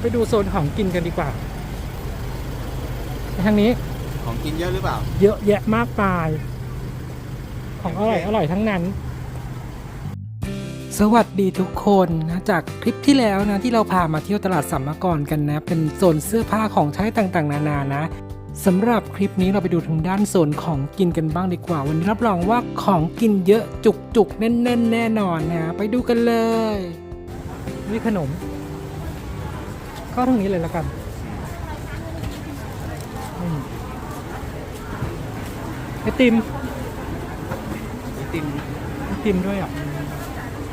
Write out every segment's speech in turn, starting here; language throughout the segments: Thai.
ยวไปดูโซนของกินกันดีกว่าไปทางนี้ ของกินเยอะหรือเปล่า เยอะแยะมากมาย ของอร่อยอร่อยทั้งนั้น สวัสดีทุกคนนะจากคลิปที่แล้วนะที่เราพามาเที่ยวตลาดสัมมกรกันนะ เป็นโซนเสื้อผ้าของใช้ต่างๆ นานานะสำหรับคลิปนี้เราไปดูทางด้านโซนของกินกันบ้างดีกว่า วันนี้รับรองว่าของกินเยอะจุกๆแน่นๆ แน่นอนนะ ไปดูกันเลย นี่ขนม เข้าทางนี้เลยแล้วกันอืมไอติมไอติมไอติมด้วยอะ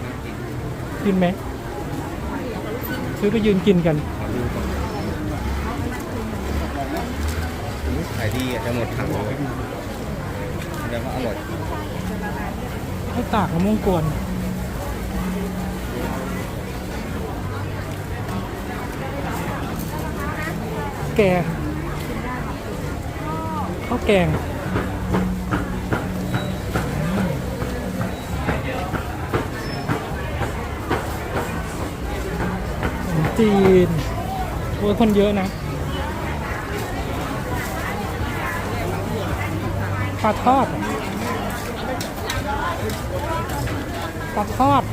น่ากินกินไหมซื้อไปยืนกินกันขอดูก่อนอุ๊ยขายดีอะจะหมดถังเลยแสดงว่าอร่อยให้ตากมะม่วงกวน แกงข้าวแกงจีนโอ้ยคนเยอะนะปลาทอดปลาทอด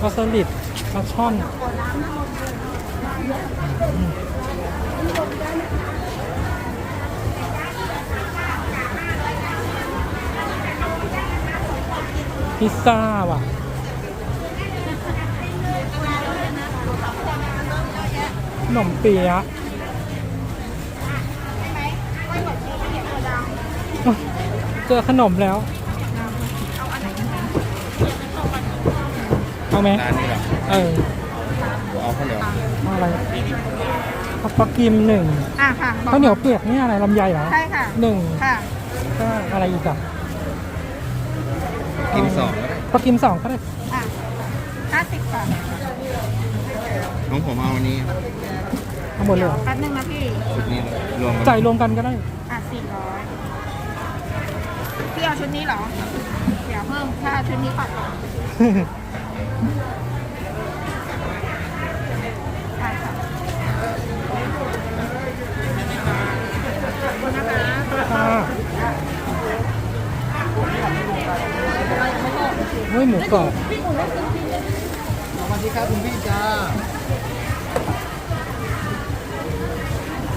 ปลาสลิดปลาช่อน พิซซ่าว่ะ ขนมเปี๊ยะเจอขนมแล้ว เอาไหมร้านนี้เหรอเออ เอาข้าวเหนียวเอาอะไร นี่ ดิข้าวปลากิมหนึ่งอะค่ะบอกข้าวเหนียวเปียกนี่อะไรลำไยเหรอใช่ค่ะหนึ่งค่ะ ก็อะไรอีกอะกินสองก็ได้ปลากิมสองก็ได้อะห้าสิบค่ะของผมเอาอันนี้ทั้งหมดเลยเหรอแป๊บนึงนะพี่ ชุดนี้เลยรวมกันจ่ายรวมกันก็ได้อะสี่ร้อยพี่เอาชุดนี้เหรอ เดี๋ยวเพิ่มถ้าเอาชุดนี้ปัดก่อนอะค่ะ นะคะค่ะเฮ้ยหมูกรอบสวัสดีครับคุณพี่จ้า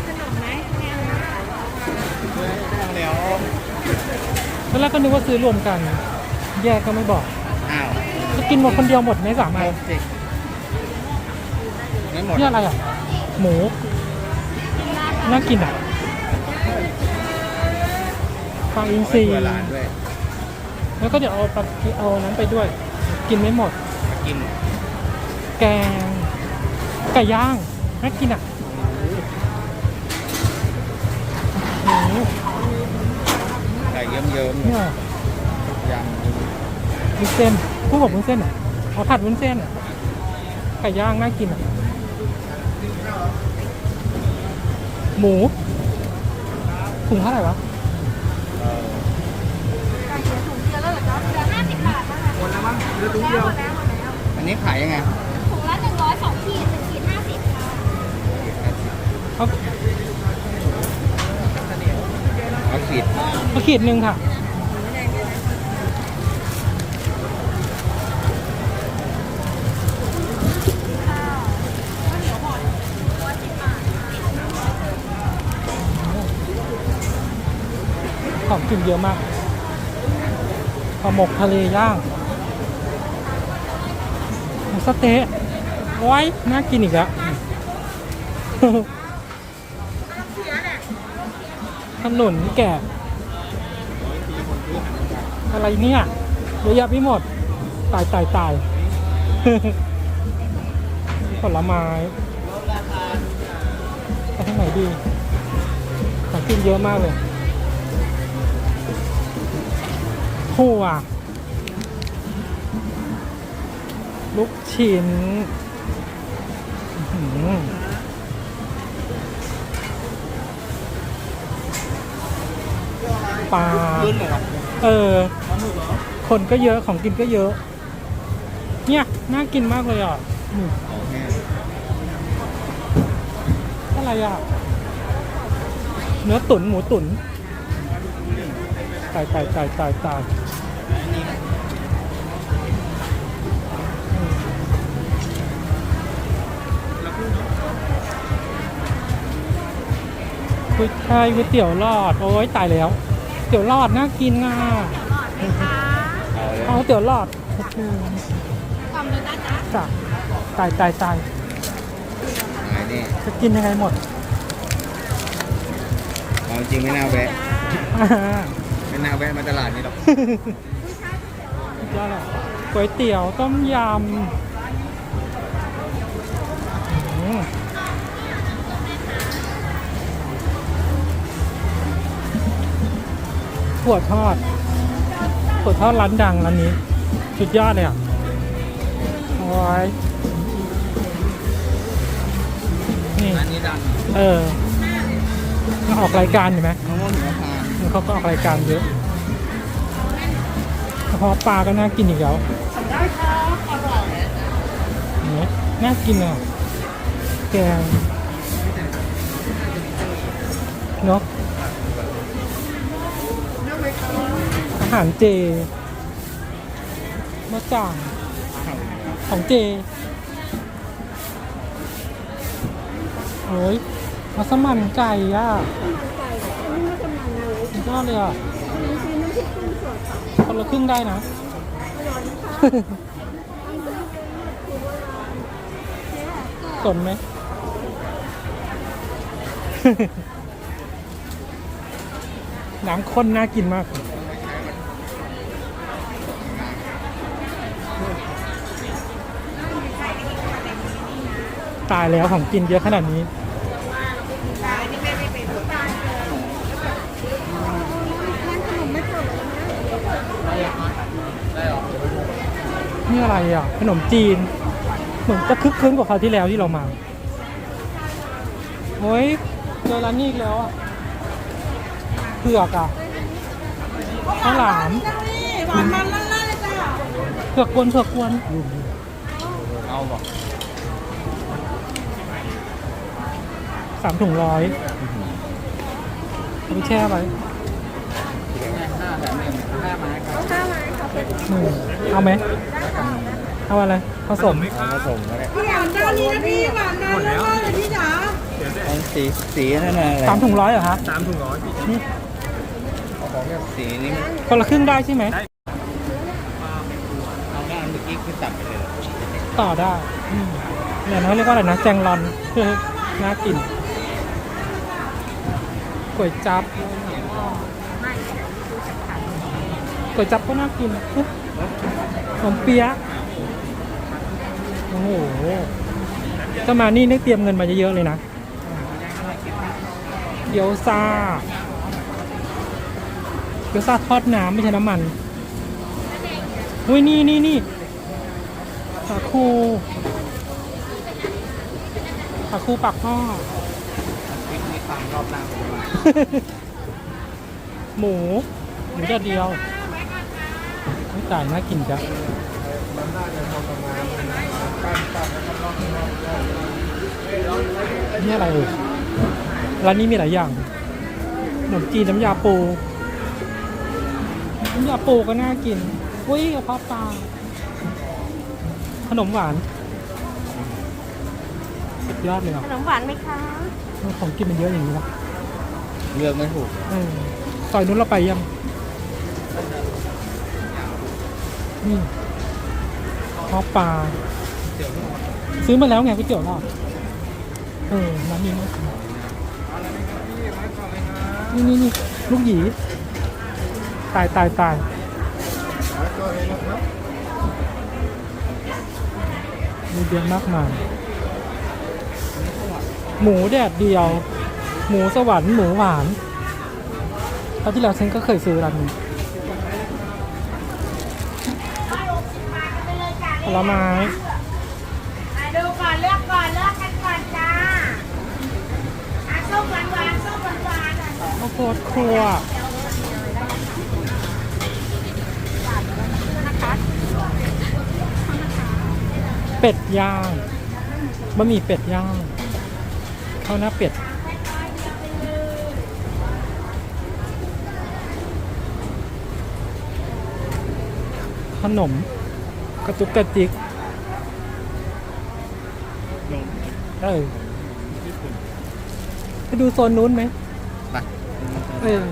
ขนมไหมแมวแล้วตอนแรกก็นึกว่าซื้อรวมกัน แยกก็ไม่บอก อ้าวจะกินหมดคนเดียวหมดไหมสามอันสิไม่หมดนี่อะไรอะ หมู น่ากินอะ ปลาอินทรีเปิดร้านด้วยแล้วก็เดี๋ยวเอาปลาเอานั้นไปด้วย กินไม่หมดมากิน แกงไก่ย่างน่ากินอะหมูไก่เยิ้มๆเนี่ยยำวุ้นเส้นผู้บอกวุ้นเส้นอะเอาผัดวุ้นเส้นอะไก่ย่างน่ากินอะหมูถุงเท่าไหร่วะ แล้วมั้งเหลือถุงเดียวหมดแล้วหมดแล้วอันนี้ขายยังไงถุงละหนึ่งร้อยสองขีดหนึ่งขีดห้าสิบค่ะเอาเอาขีดเอาขีดหนึ่งค่ะของกินเยอะมากปลาหมกทะเลย่างหมู สเต๊ะโอ้ยน่ากินอีกแล้วขนุนแกะอะไรเนี่ยเยอะแยะไปหมด ตายตายตายผลไม้ไปทางไหนดีของกินเยอะมากเลยถั่ว ลูกชิ้นอื้อหือปลาขึ้นเลยเหรอเออ คนก็เยอะของกินก็เยอะ เนี่ย น่ากินมากเลยอะอืมของแห้งอะไรอะ เนื้อตุ๋นหมูตุ๋นตายตายตายตายตาย กุ้ยช่ายก๋วยเตี๋ยวหลอด โอ้ยตายแล้วเตี๋ยวหลอดน่ากินอะเอาเลยเอาเตี๋ยวหลอดโอ้โหกล่องนึงนะจ๊ะจ้ะตายตายตายไงนี่จะกินยังไงหมดเอาจริงไม่น่าแวะอ่าไม่น่าแวะมาตลาดนี้หรอกสุดยอดเลยก๋วยเตี๋ยวต้มยำ ถั่วทอดถั่วทอดร้านดังร้านนี้สุดยอดเลยอะโอ้ยนี่ร้านนี้ดังเออมาออกรายการเห็นไหมมะม่วงหิมพานต์เขาก็ออกรายการเยอะกระเพาะปลาก็น่ากินอีกแล้วเห็นไหมน่ากินอะแกงเนาะอา หารเจมะจ่างของเจ โอ้ยมัสมันไก่อะสุดยอดเลยอะคนละครึ่งได้นะสนไหมน้ำข้นน่ากินมาก ตายแล้วของกินเยอะขนาดนี้นี่อะไรอะ ขนมจีน เหมือนจะคึกคืนกว่าคราวที่แล้วที่เรามาโอ้ยเจอร้านนี้อีกแล้วอะเผือกอะข้าวหลามหวานมันลั่นๆเลยจ้ะเผือกกวนเผือกกวนเอาบอก สามถุงร้อยเอาไปแช่ไว้ห้าแถมหนึ่งห้าไม้ครับอืมเอาไหมเอาอะไรผสมเอาผสมก็ได้หวานด้านนี้นะพี่หวานมันลั่นๆเลยพี่จ๋าเอาสีสีนั่นน่ะอะไรสามถุงร้อยเหรอคะสามถุงร้อยนี่สีนี้มันคนละครึ่งได้ใช่ไหมเอาแค่อันเมื่อกี้คือตัดไปเลยเหรอต่อได้อืมเนี่ยนะเรียกว่าอะไรนะแจงรอนน่ากินก๋ วยจับก๋วยจับก็น่ากินเอ๊ะขนมเปี๊ยะโอ้โหถ้ามานี่นึกเตรียมเงินมาเยอะๆเลยนะเกี๊ยวซาเกี๊ยวซาทอดน้ำไม่ใช่น้ำมันอุ้ยนี่นี่นี่สาคูสาคูปากหม้อ ฟังรอบหน้าผมมาหมู หมูแดดเดียวไม่จ่ายน่ากินจ้ะนี่อะไรเอ่ยร้านนี้มีหลายอย่างขนมจีนน้ำยาปูน้ำยาปูก็น่ากิน อุ้ยกระเพาะปลาขนมหวาน ยอดเลยอะขนมหวานไหมคะของกินมันเยอะอย่างนี้วะเลือกไม่ถูกเออซอยนู้นเราไปยังนี่ข้าวปลาซื้อมาแล้วไงก๋วยเตี๋ยวหลอดเออร้านนี้นะนี่นี่นี่ลูกหยีตายตายตายมีเยอะมากมาย หมูแดดเดียว หมูสวรรค์หมูหวานคราวที่แล้วฉันก็เคยซื้อร้านนี้ผลไม้อะดูก่อนเลือกก่อนเลือกกันก่อนจ้าอะส้มหวานหวานๆส้มหวานหวานๆอะข้าวโพดครัวเป็ดย่างบะหมี่เป็ดย่าง ข้าวหน้าเป็ดขนมกระตุกกระติกลงเออไปดูโซนนู้นไหมไปเออ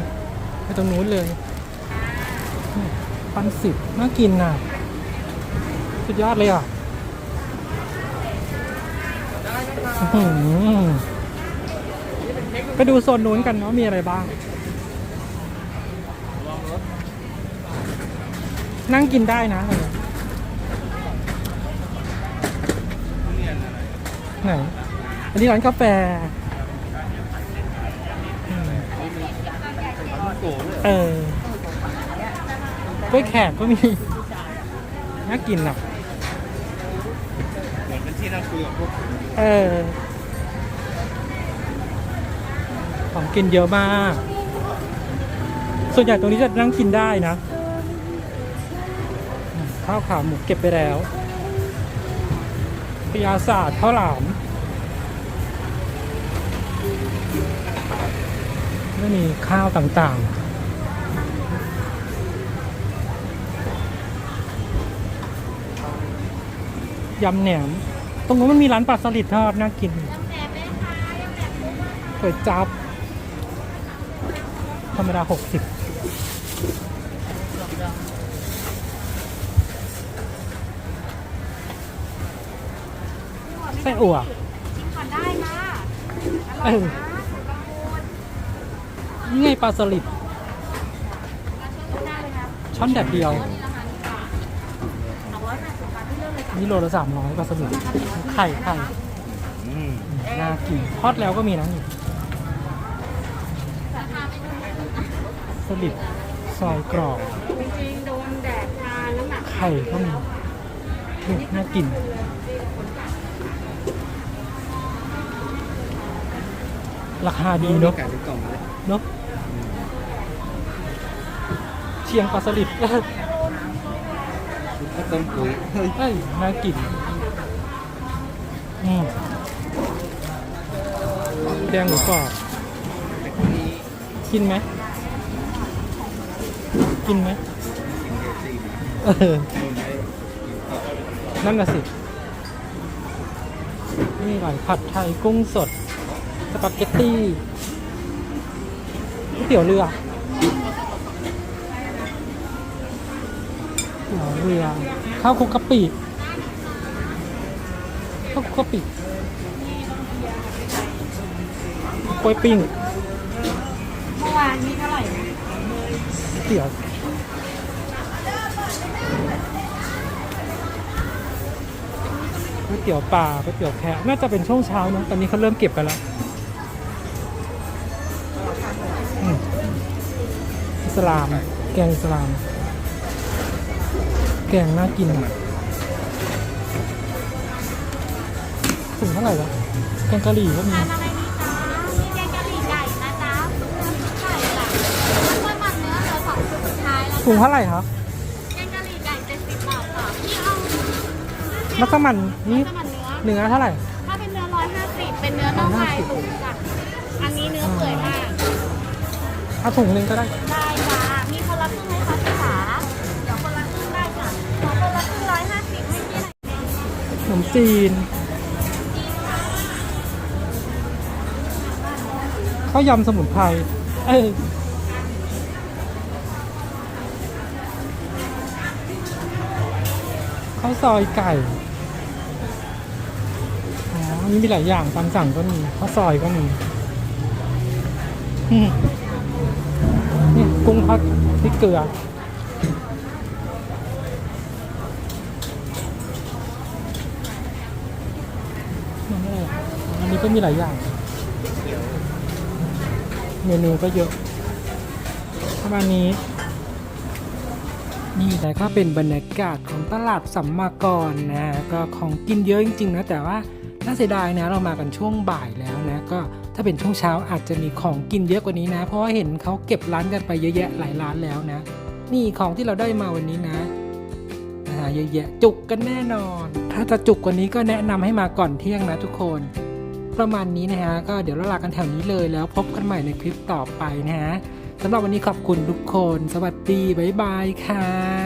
ไปตรงนู้นเลยนี่ปันสิบน่ากินน่ะ สุดยอดเลยอะอื้อหือ ไปดูโซนนู้นกันเนาะมีอะไรบ้าง นั่งกินได้นะเออไหนอันนี้ร้านกาแฟอืมโกะด้วยเออกล้วยแขกก็มี น่ากินอะเหมือนเป็นที่นั่งคุยกับพวกเออ ของกินเยอะมาก ส่วนใหญ่ตรงนี้จะนั่งกินได้นะ ข้าวขาหมูเก็บไปแล้วปยาศาสตร์ข้าวหลามไม่มีข้าวต่างๆยำแหนม ตรงนู้นมันมีร้านปลาสลิดทอดน่ากินก๋วยจับ ธรรมดาหกสิบไส้อั่วขอได้นะเออนี่ไงปลาสลิดได้เลยครับช้อนแดดเดียวนี่ราคานี้ค่ะสองร้อยแปดสิบบาทที่เริ่มเลยจ้ะนี่โลละสามร้อยปลาสลิดไข่ไข่อืมน่ากินทอดแล้วก็มีนะนี่ ราคาไม่ถูก ส ลิดซอยกรอบจริงๆโดนแดดทานน้ำหนักไข่ก็มีนี่น่ากินราคาดีเนอะไก่เป็นกล่องเลยเนอะเชียงปลาสลิดข้าวต้มปุ๋ยเฮ้ยเอ้ยน่ากินอืมแดงหมูกรอบแต่คนนี้กินไหม กินไหมกินเดซี่นะเออโดนได้กินต่อนั่นน่ะสิ นี่หลายผัดไทยกุ้งสด สปาเกตตี้ก๋วยเตี๋ยวเรือเตี๋ยวเรือข้าวคลุกกะปิข้าวคลุกกะปิกล้วยปิ้งเมื่อวานนี้เท่าไหร่นะเตี๋ยว ก๋วยเตี๋ยวปลาก๋วยเตี๋ยวแพะน่าจะเป็นช่วงเช้านะตอนนี้เขาเริ่มเก็บกันแล้วอืมอิสลาม แกงอิสลาม แกงน่ากินอะถึงเท่าไหร่วะแกงกะหรี่ก็มีทานอะไรดีจ๊ะมีแกงกะหรี่ไก่นะจ๊ะไก่จ้ะแล้วก็มันเนื้อเหลือสองชุดสุดท้ายแล้วถุงเท่าไหร่ครับ มัสมั่นนี่น้ำมันเนื้อ เนื้อเท่าไหร่ ถ้าเป็นเนื้อร้อยห้าสิบเป็นเนื้อน่องไก่ตุ๋นจ้ะอันนี้เนื้อเปื่อยมาก เอาถุงหนึ่งก็ได้ ได้จ้ามีคนละครึ่งไหมคะพี่ขาเดี๋ยวคนละครึ่งได้จ้ะขอคนละครึ่งร้อยห้าสิบให้พี่หน่อยขนมจีนข้าวยำสมุนไพร เออข้าวซอยไก่อ๋ออั นนี้มีหลายอย่างตามสั่งก็มีข้าวซอยก็มีอืมนี่กุ้งทอดพริกเกลือมันไม่ได้อันนี้ก็มีหลายอย่าง เมนูก็เยอะประมาณนี้นี่แต่ก็เป็นบรรยากาศของตลาดสัมมากรนะก็ของกินเยอะจริง ๆ นะ แต่ว่า น่าเสียดายนะเรามากันช่วงบ่ายแล้วนะก็ถ้าเป็นช่วงเช้าอาจจะมีของกินเยอะกว่านี้นะ เพราะว่าเห็นเขาเก็บร้านกันไปเยอะแยะหลายร้านแล้วนะ นี่ของที่เราได้มาวันนี้นะอาเยอะแยะจุกกันแน่นอน ถ้าจะจุกกว่านี้ก็แนะนำให้มาก่อนเที่ยงนะทุกคน ประมาณนี้นะฮะก็เดี๋ยวเราลากันแถวนี้เลยแล้วพบกันใหม่ในคลิปต่อไปนะฮะสำหรับวันนี้ขอบคุณทุกคน สวัสดีบ๊ายบายค่ะ